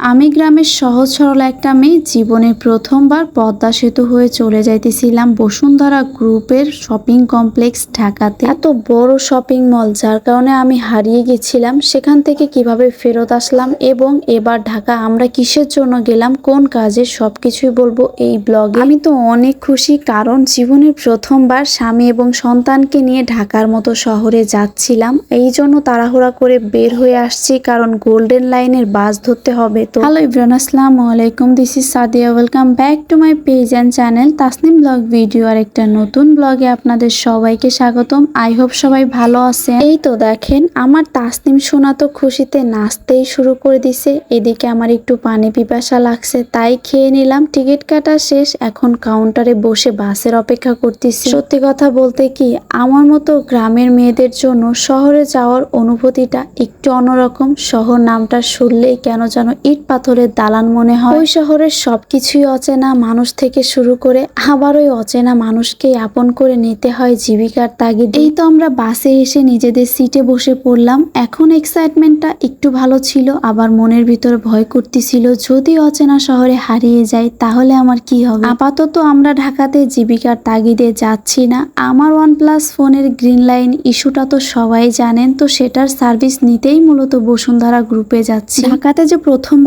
আমি গ্রামের সহজ সরল একটা মেয়ে, জীবনের প্রথমবার পদ্মা সেতু হয়ে চলে যাইতেছিলাম বসুন্ধরা গ্রুপের শপিং কমপ্লেক্স ঢাকাতে। এত বড় শপিং মল, যার কারণে আমি হারিয়ে গেছিলাম। সেখান থেকে কীভাবে ফেরত আসলাম এবং এবার ঢাকা আমরা কিসের জন্য গেলাম, কোন কাজে, সবকিছুই বলব এই ব্লগে। আমি তো অনেক খুশি, কারণ জীবনের প্রথমবার স্বামী এবং সন্তানকে নিয়ে ঢাকার মতো শহরে যাচ্ছিলাম। এই জন্য তাড়াহুড়া করে বের হয়ে আসছি, কারণ গোল্ডেন লাইনের বাস ধরতে হবে। তো হ্যালো ইব্রান আসসালামু আলাইকুম। This is Sadia welcome back to my page and channel Tasnim blog video আর একটা নতুন ব্লগে আপনাদের সবাইকে স্বাগতম। আই হোপ সবাই ভালো আছেন। এই তো দেখেন, আমার তাসনিম সোনা তো খুশিতে নাচতেই শুরু করে দিছে। এদিকে আমার একটু পানি পিপাসা লাগছে, তাই খেয়ে নিলাম। টিকিট কাটা শেষ, এখন কাউন্টারে বসে বাসের অপেক্ষা করতেছি। সত্যি কথা বলতে কি, আমার মতো গ্রামের মেয়েদের জন্য শহরে যাওয়ার অনুভূতিটা একটু অন্যরকম। শহর নামটা শুনলেই কেন যেন ইট পাথরের দালান মনে হয়। ওই শহরের সবকিছুই অচেনা মানুষ থেকে শুরু করে আবার ওই অচেনা মানুষকেই আপন করে নিতে হয় জীবিকার তাগিদ। এই তো আমরা বাসে এসে নিজেদের সিটে বসে পড়লাম। এখন এক্সাইটমেন্টটা একটু ভালো ছিল, আবার মনের ভিতরে ভয় করতেছিল, যদি অচেনা শহরে হারিয়ে যাই তাহলে আমার কি হবে? আপাতত আমরা ঢাকাতে জীবিকার তাগিদে যাচ্ছি না। আমার ওয়ান প্লাস ফোনের গ্রিন লাইন ইস্যুটা তো সবাই জানেন, তো সেটার সার্ভিস নিতেই মূলত বসুন্ধরা গ্রুপে যাচ্ছি। ঢাকাতে যে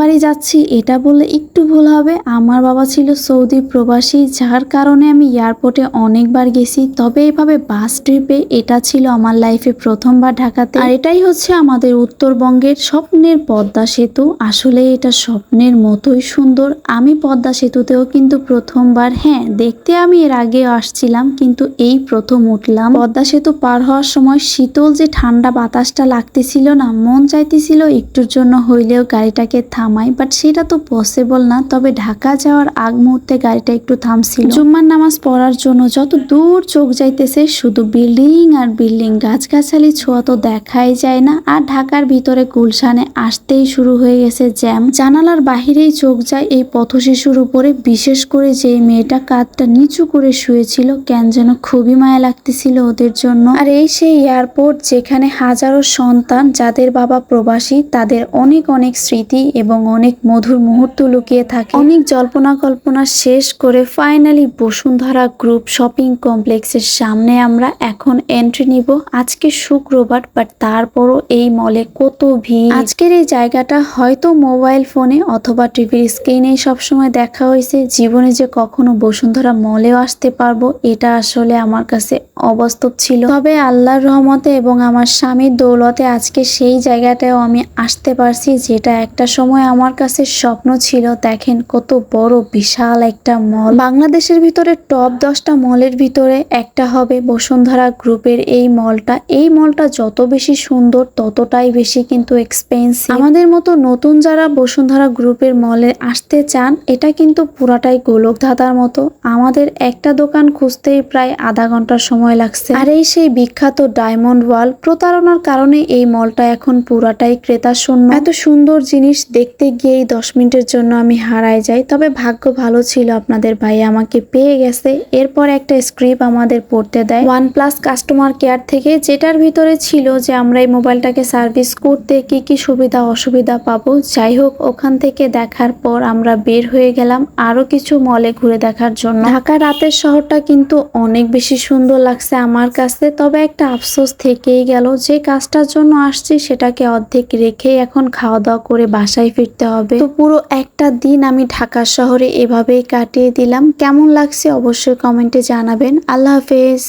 প্রথমবারই যাচ্ছি, এটা বললে একটু ভুল হবে। আমার বাবা ছিল সৌদি প্রবাসী, যার কারণে আমি এয়ারপোর্টে অনেকবার গেছি। তবে এভাবে বাস ট্রিপে এটা ছিল আমার লাইফে প্রথমবার ঢাকাতে। আর এটাই হচ্ছে আমাদের উত্তরবঙ্গের স্বপ্নের পদ্মা সেতু। আসলে এটা স্বপ্নের মতোই সুন্দর। আমি পদ্মা সেতুতেও কিন্তু প্রথমবার হ্যাঁ দেখতে আমি এর আগেও আসছিলাম, কিন্তু এই প্রথম উঠলাম। পদ্মা সেতু পার হওয়ার সময় শীতল যে ঠান্ডা বাতাসটা লাগতেছিল না, মন চাইতেছিল একটুর জন্য হইলেও গাড়িটাকে থামাই বাট সেটা তো পসিবল না। তবে ঢাকা যাওয়ার আগ মুহূর্তে গাড়িটা একটু থামছিল। জুম্মার নামাজ পড়ার জন্য যত দূর চোখ যাইতেছে, শুধু বিল্ডিং আর বিল্ডিং গাছগাছালি ছোঁয়া তো দেখাই যায় না। আর ঢাকার ভিতরে গুলশানে আসতেই শুরু হয়ে গেছে জ্যাম জানালার বাহিরেই চোখ যায় এই পথ শিশুর উপরে। বিশেষ করে যে মেয়েটা কাঁধটা নিচু করে শুয়েছিল, কেন যেন খুবই মায়া লাগতেছিল ওদের জন্য। আর এই সেই এয়ারপোর্ট যেখানে হাজারো সন্তান, যাদের বাবা প্রবাসী, তাদের অনেক অনেক স্মৃতি এবং অনেক মধুর মুহূর্ত লুকিয়ে থাকে। অনেক জল্পনা কল্পনা শেষ করে ফাইনালি বসুন্ধরা গ্রুপ শপিং কমপ্লেক্সের সামনে আমরা এখন এন্ট্রি নিব। আজকে শুক্রবার বাট তারপরও এই মলে কত ভিড়? আজকের এই জায়গাটা হয়তো মোবাইল ফোনে অথবা টিভির স্ক্রিনে সবসময় দেখা হয়েছে। জীবনে যে কখনো বসুন্ধরা মলেও আসতে পারব, এটা আসলে আমার কাছে অবাস্তব ছিল। তবে আল্লাহর রহমতে এবং আমার স্বামীর দৌলতে আজকে সেই জায়গাটাও আমি আসতে পারছি, যেটা একটা সময় আমার কাছে স্বপ্ন ছিল, দেখেন কত বড় বিশাল একটা মল। বাংলাদেশের ভিতরে টপ দশটা মলের ভিতরে একটা হবে বসুন্ধরা গ্রুপের এই মলটা। এই মলটা যত বেশি সুন্দর, ততটাই বেশি কিন্তু এক্সপেন্সিভ আমাদের মতো নতুন যারা বসুন্ধরা গ্রুপের মলে আসতে চান, এটা কিন্তু পুরাটাই গোলক ধাঁধার মতো। আমাদের একটা দোকান খুঁজতেই প্রায় আধা ঘণ্টার সময় লাগছে। আর এই সেই বিখ্যাত ডায়মন্ড ওয়াল প্রতারণার কারণে এই মলটা এখন পুরাটাই ক্রেতা শূন্য এত সুন্দর জিনিস দেখতে গিয়েই দশ মিনিটের জন্য আমি হারায় যাই। তবে ভাগ্য ভালো ছিল আপনাদের ভাই আমাকে পেয়ে গেছে। এরপর একটা স্ক্রিপ্ট আমাদের পড়তে দেয়। ওয়ান প্লাস কাস্টমার কেয়ার থেকে, যেটার ভিতরে ছিল যে আমরা এই মোবাইলটাকে সার্ভিস করতে কি কি সুবিধা, অসুবিধা পাবো। যাই হোক, ওখান থেকে দেখার পর আমরা বের হয়ে গেলাম আরও কিছু মলে ঘুরে দেখার জন্য। ঢাকা রাতের শহরটা কিন্তু অনেক বেশি সুন্দর লাগছে আমার কাছে। তবে একটা আফসোস থেকেই গেল যে কাজটার জন্য আসছি, সেটাকে অর্ধেক রেখেই এখন খাওয়া দাওয়া করে বাসায় ফিরতে হবে। তো পুরো একটা দিন আমি ঢাকা শহরে এভাবেই কাটিয়ে দিলাম। কেমন লাগছে অবশ্যই কমেন্টে জানাবেন। আল্লাহ হাফেজ।